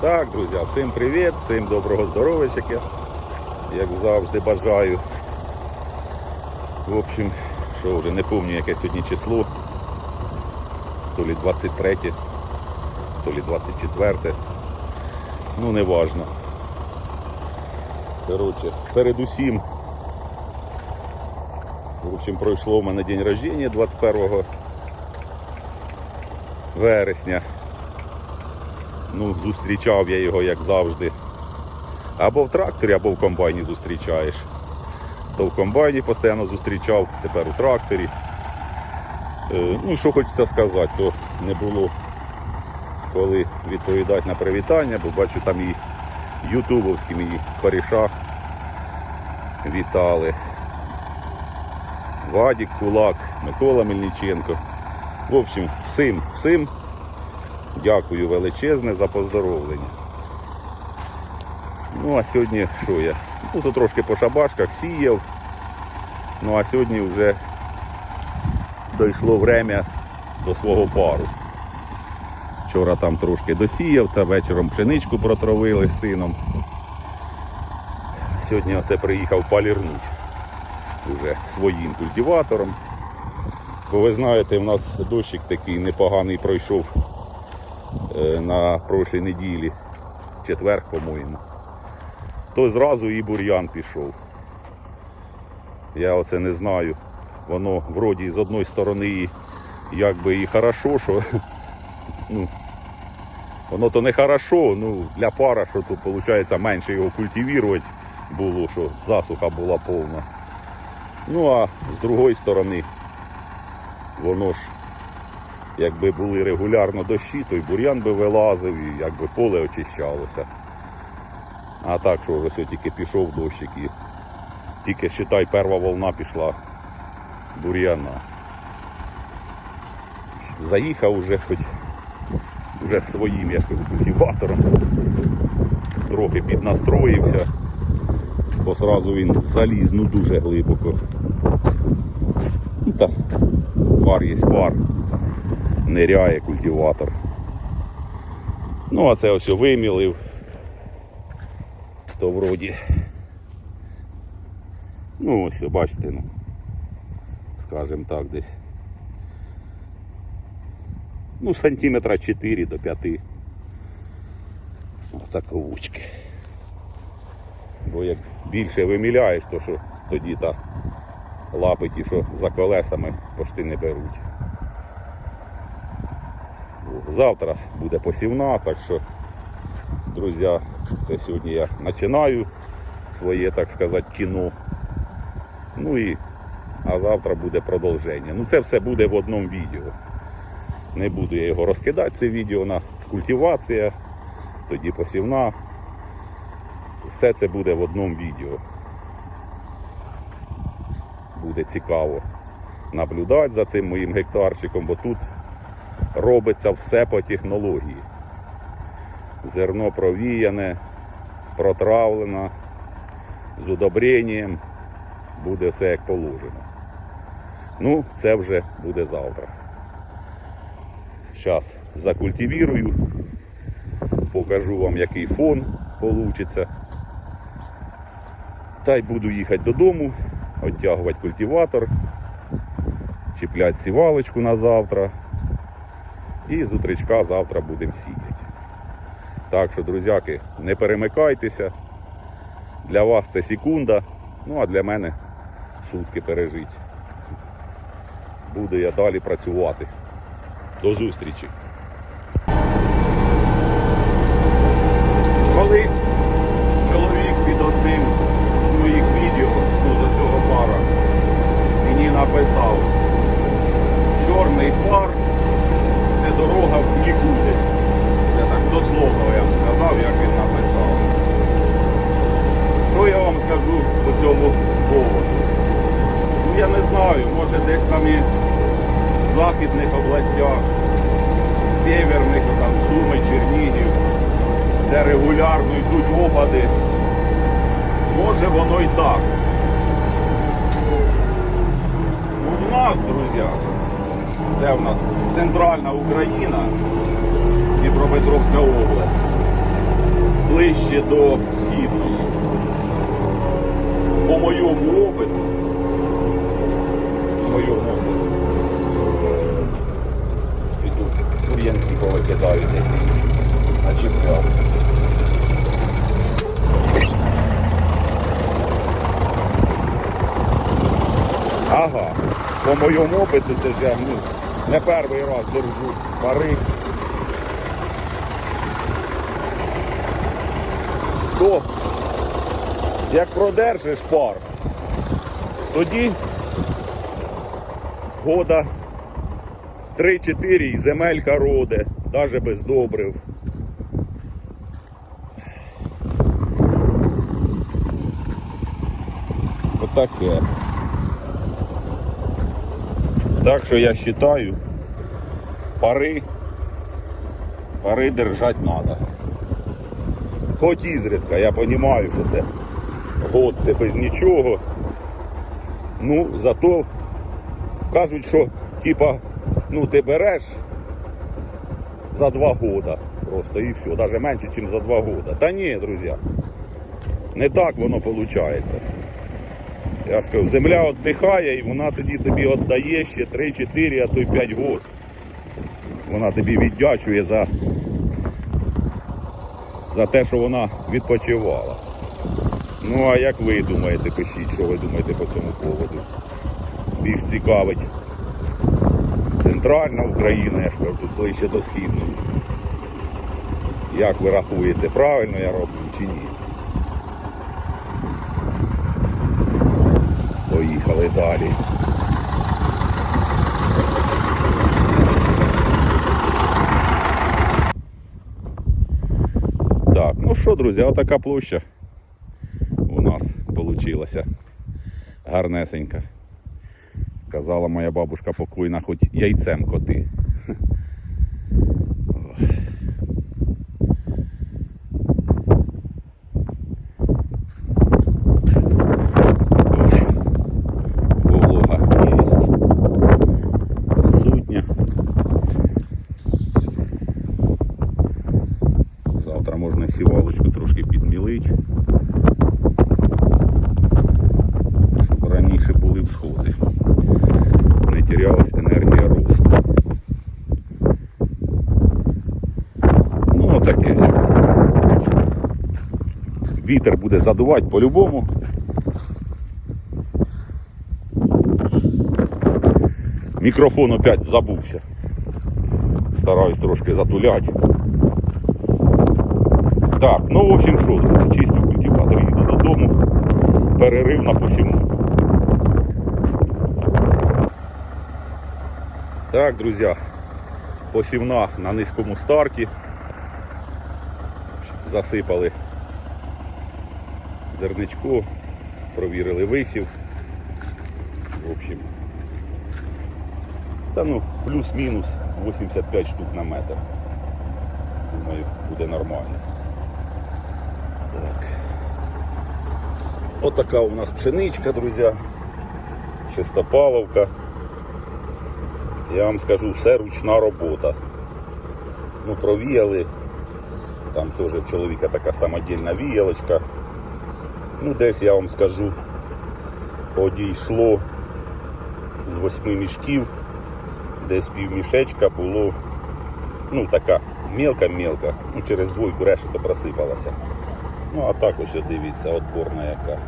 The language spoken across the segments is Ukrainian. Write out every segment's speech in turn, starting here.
Так, друзі, всім привіт, всім доброго здоров'ячка, як завжди бажаю. В общем, що вже не пам'ятаю, яке сьогодні число. То лі 23, то лі 24. Ну, не важно. Коротше, передусім. В общем, пройшло у мене день рождения 21 вересня. Ну, зустрічав я його, як завжди. Або в тракторі, або в комбайні зустрічаєш. То в комбайні постійно зустрічав, тепер у тракторі. Е, Ну, що хочеться сказати, то не було коли відповідати на привітання, бо бачу там і ютубовські мої коріша вітали. Вадік Кулак, Микола Мельниченко. В общем, всім, всім Дякую величезне за поздоровлення. Ну, а сьогодні що я? Ну, тут трошки по шабашках сіяв. Ну а сьогодні вже дійшло время до свого пару. Вчора там трошки досіяв, та вечором пшеничку протравили з сином. Сьогодні оце приїхав полірнуть уже своїм культиватором. Бо ви знаєте, в нас дощик такий непоганий пройшов на прошлій неділі, четверг, по-моєму, то зразу і бур'ян пішов. Я оце не знаю. Воно вроді з одної сторони якби і хорошо, що ну, воно то не хорошо, ну для пара, що тут виходить менше його культивувати було, що засуха була повна. Ну а з другої сторони, воно ж якби були регулярно дощі, то й бур'ян би вилазив, і якби поле очищалося. А так, що вже все тільки пішов дощик і тільки считай, перша волна пішла бур'яна. Заїхав уже хоч вже своїм, я ж кажу, культиватором. Трохи піднастроївся, бо сразу він заліз ну дуже глибоко. Та пар є пар ниряє культиватор. Ну, а це ось вимілив. То вроді. Ну, ось, бачите, ну, скажімо так, десь. Ну, сантиметра 4 до 5. Отаковучки. Бо як більше виміляєш, то що тоді та лапи ті, що за колесами пошти не беруть. Завтра буде посівна, так що, друзі, це сьогодні я починаю своє, так сказати, кіно. Ну і а завтра буде продовження. Ну це все буде в одному відео. Не буду я його розкидати, це відео на культивація, тоді посівна. Все це буде в одному відео. Буде цікаво наблюдати за цим моїм гектарчиком, бо тут робиться все по технології. Зерно провіяне, протравлено, з удобренням, буде все як положено. Ну, це вже буде завтра. Зараз закультивірую, покажу вам, який фон вийде. Та й буду їхати додому, відтягувати культиватор, чіпляти сівалочку на завтра. І з утречка завтра будемо сіяти. Так що, друзяки, не перемикайтеся. Для вас це секунда, ну а для мене сутки пережить. Буду я далі працювати. До зустрічі. Колись чоловік під одним з моїх відео, ну до цього пара, мені написав чорний пар нікуди. Це так дословно я вам сказав, як він написав. Що я вам скажу по цьому поводу? Ну я не знаю, може десь там і в західних областях, северних, там Суми, Чернігів, де регулярно йдуть опади. Може воно і так. У нас, друзі, це в нас центральна Україна, Дніпропетровська область. ближче до східної. По моєму опиту, моєму опиту, піду бур'янці повикидаю десь начіпляв. Ага, по моєму опиту це я ну, не перший раз держу пари. То, як продержиш пар, тоді года 3-4 і земелька роде, навіть без добрив. Отаке. Так що я вважаю, пари, пари держати треба. Хоч ізрідка, я розумію, що це год ти без нічого. Ну, зато кажуть, що типа, ну ти береш за два года просто і все, навіть менше, ніж за два года. Та ні, друзі, не так воно виходить. Я ж кажу, земля віддихає і вона тоді тобі віддає ще 3-4, а то й 5 років. Вона тобі віддячує за, за те, що вона відпочивала. Ну а як ви думаєте, пишіть, що ви думаєте по цьому поводу? Більш цікавить центральна Україна, я ж кажу, тут ближче до східної. Як ви рахуєте, правильно я роблю чи ні? Поїхали далі. Так, ну що, друзі, отака площа у нас вийшла. Гарнесенька. Казала моя бабушка покойна, хоч яйцем коти. Ой. Ой. Волога є. Присутня. Завтра можна сівалочку трошки підмілити. Щоб раніше були всходи. Не терялась енергія росту. Ну отаке. Вітер буде задувати по-любому. Мікрофон опять забувся. Стараюсь трошки затуляти. Так, ну в общем що, друзі, чистю культиватор, їду додому. Перерив на посівну. Так, друзі, посівна на низькому старті. Засипали зерничко, провірили висів. В общем, та ну, плюс-мінус 85 штук на метр. Думаю, буде нормально. Так. Отака у нас пшеничка, друзі. Чистопаловка. Я вам скажу, все ручна робота. Ну, провіяли. Там теж в чоловіка така самодільна віялочка. Ну, десь я вам скажу, одійшло з восьми мішків, десь півмішечка було, ну така мелка-мелка, ну, через двойку решета просипалася. Ну, а так ось дивіться, отборна яка.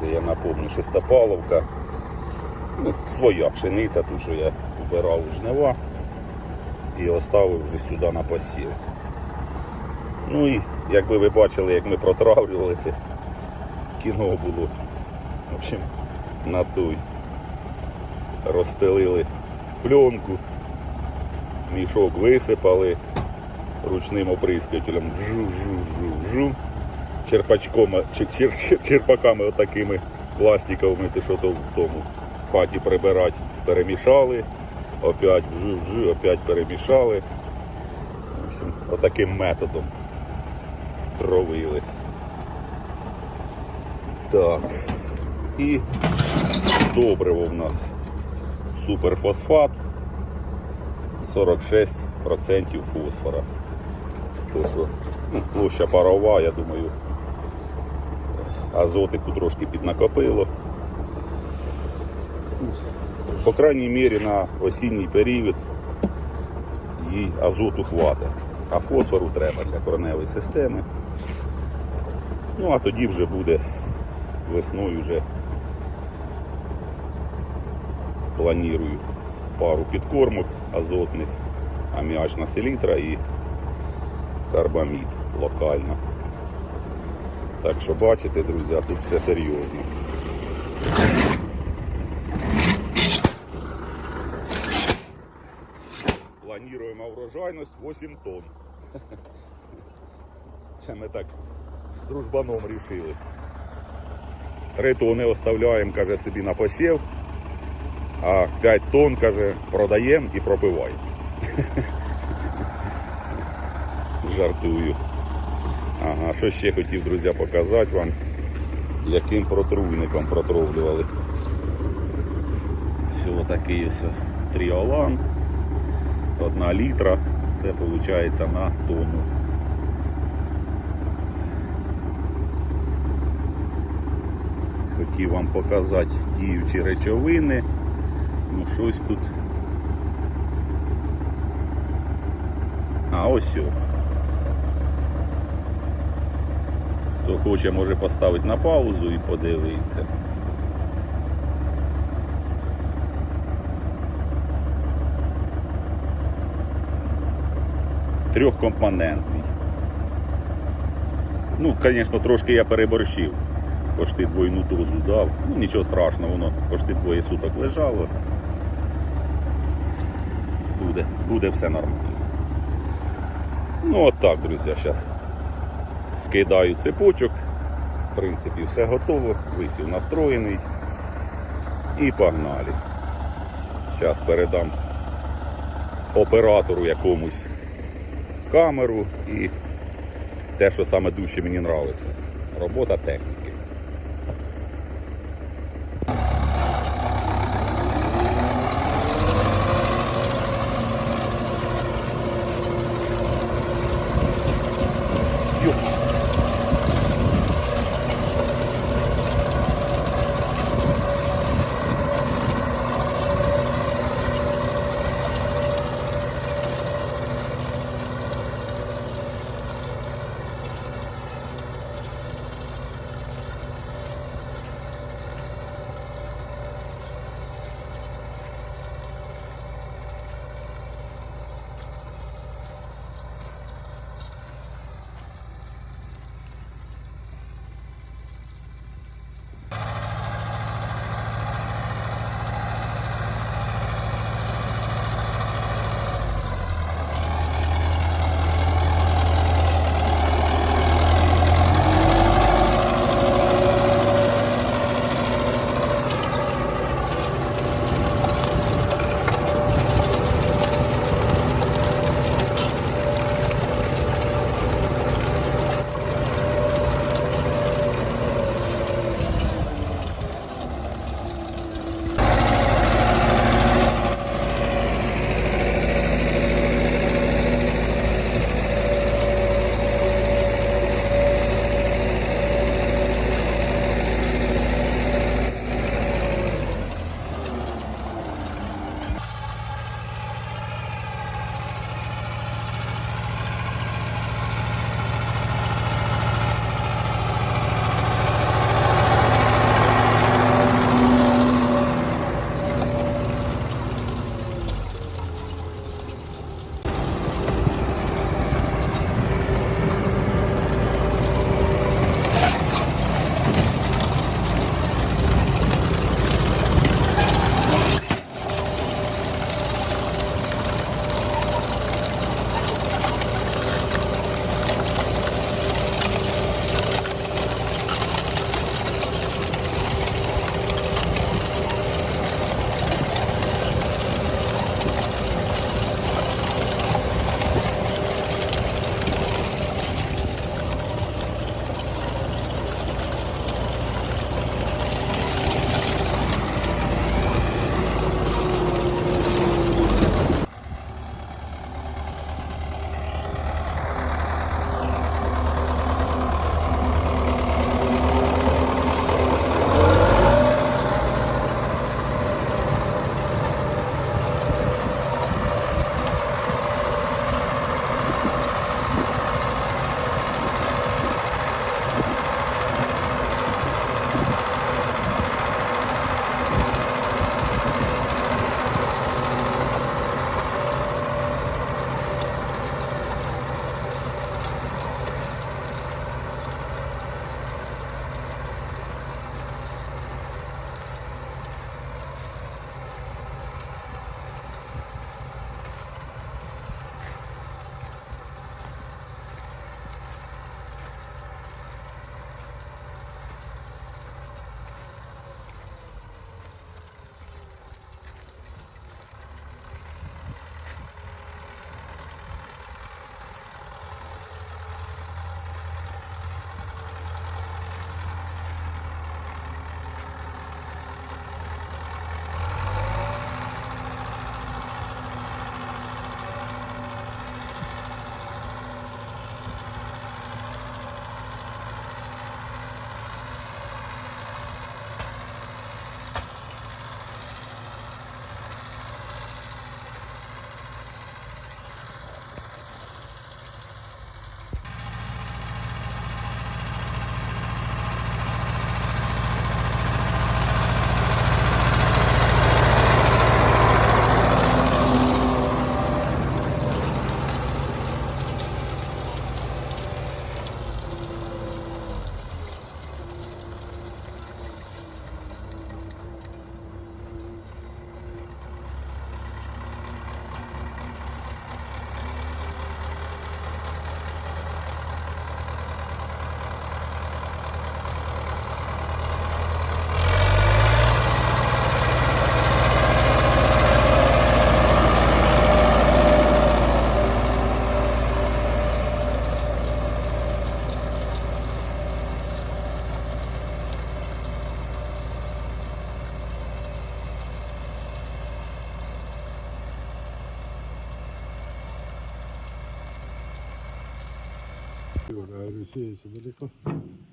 Це я напомню, шестопаловка. Ну, своя пшениця, ту, що я убирав у жнива і оставив вже сюди на посів. Ну і якби ви бачили, як ми протравлювали це кіно було. В общем, на той розстелили пленку, мішок висипали ручним оприскателем жу-жу-жу-жу, черпачком, чер, чер, чер- черпаками отакими пластиковими, ти що то в тому хаті прибирати, перемішали, опять жу-жу, опять перемішали. Отаким методом травили. Так. І добриво в нас суперфосфат 46% фосфора. то що ну, площа парова, я думаю, азотику трошки піднакопило. По крайній мірі на осінній період їй азоту хватить, а фосфору треба для кореневої системи. Ну а тоді вже буде весною вже планую пару підкормок азотних, аміачна селітра і карбамід локально. Так що бачите, друзі, тут все серйозно. Плануємо врожайність 8 тонн. Це ми так дружбаном рішили. Три тонни оставляємо, каже, собі на посів, а 5 тонн, каже, продаємо і пропиваємо. Жартую. Ага, що ще хотів, друзі, показати вам, яким протруйником протравлювали. Все, такий ось тріолан. Одна літра. Це виходить на тонну. Хотів вам показати діючі речовини. Ну щось тут. А ось. Хто хоче, може поставити на паузу і подивитися. Трьохкомпонентний. Ну, звісно, трошки я переборщив. Пошти двойну дозу дав. Ну нічого страшного, воно пошти двоє суток лежало. Буде, буде все нормально. Ну от так, друзі, зараз скидаю цепочок. В принципі, все готово. Висів настроєний. І погнали. Зараз передам оператору якомусь камеру і те, що саме дужче мені подобається. Робота техніки.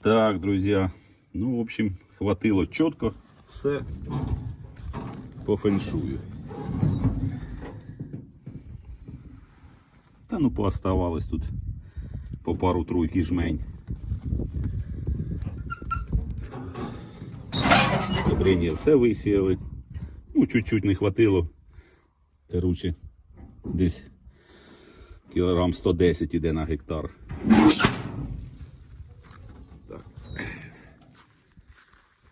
Так, друзья. Ну, в общем, хватило чітко. Все по феншую. Та ну пооставалось тут по пару тройки жмень. Добрення все висіяли. Ну, чуть-чуть не хватило. Короче, десь кілограм 110 іде на гектар. Так.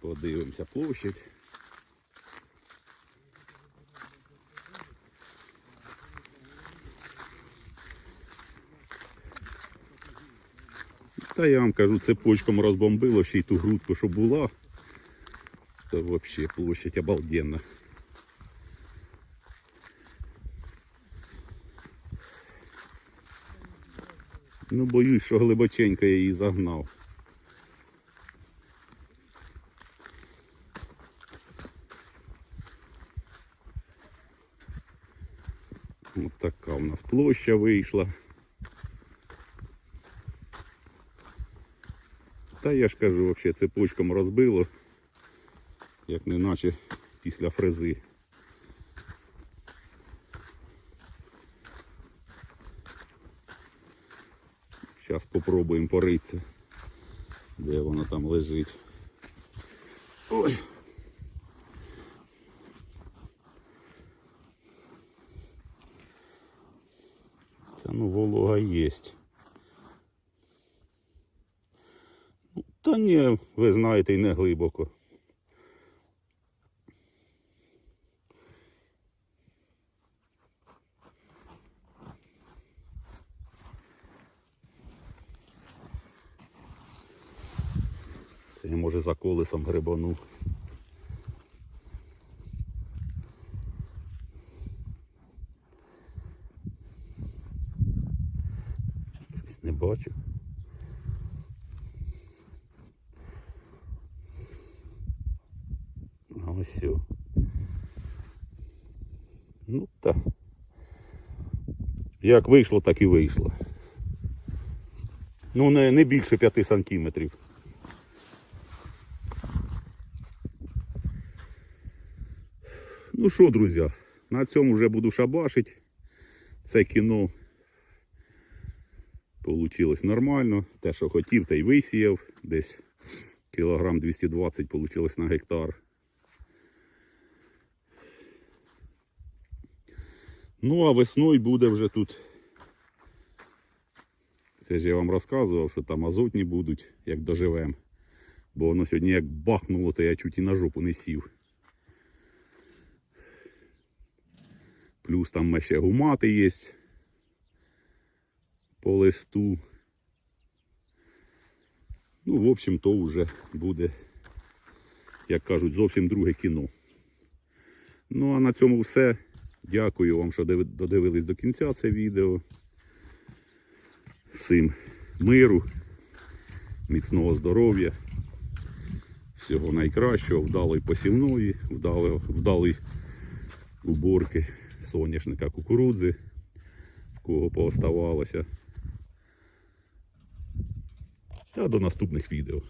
Подивимося площадь. Та я вам кажу, цепочком розбомбило ще й ту грудку, що була. То взагалі площадь обалденна. Ну, боюсь, що глибоченько я її загнав. Ось така у нас площа вийшла. Та я ж кажу, взагалі цепочком розбило, як не наче після фрези. Зараз спробуємо поритися, де воно там лежить. Ой. Та ну волога є. Ну, Та ні, ви знаєте, і не глибоко. Я може за колесом грибанув. Щось не бачу. А ось. сьо. Ну та. Як вийшло, так і вийшло. Ну, не, не більше 5 сантиметрів. Ну що, друзі, на цьому вже буду шабашити. Це кіно Получилось нормально. Те, що хотів, те й висіяв. Десь кілограм 220 получилось на гектар. Ну, а весною буде вже тут. Це ж я вам розказував, що там азотні будуть, як доживем. Бо воно сьогодні як бахнуло, то я чуть і на жопу не сів. Плюс там ще гумати є по листу. Ну, в общем, то вже буде, як кажуть, зовсім друге кіно. Ну, а на цьому все. Дякую вам, що додивились до кінця це відео. Всім миру, міцного здоров'я, всього найкращого, вдалої посівної, вдалої, вдалої уборки соняшника кукурудзи, в кого пооставалося. Та до наступних відео.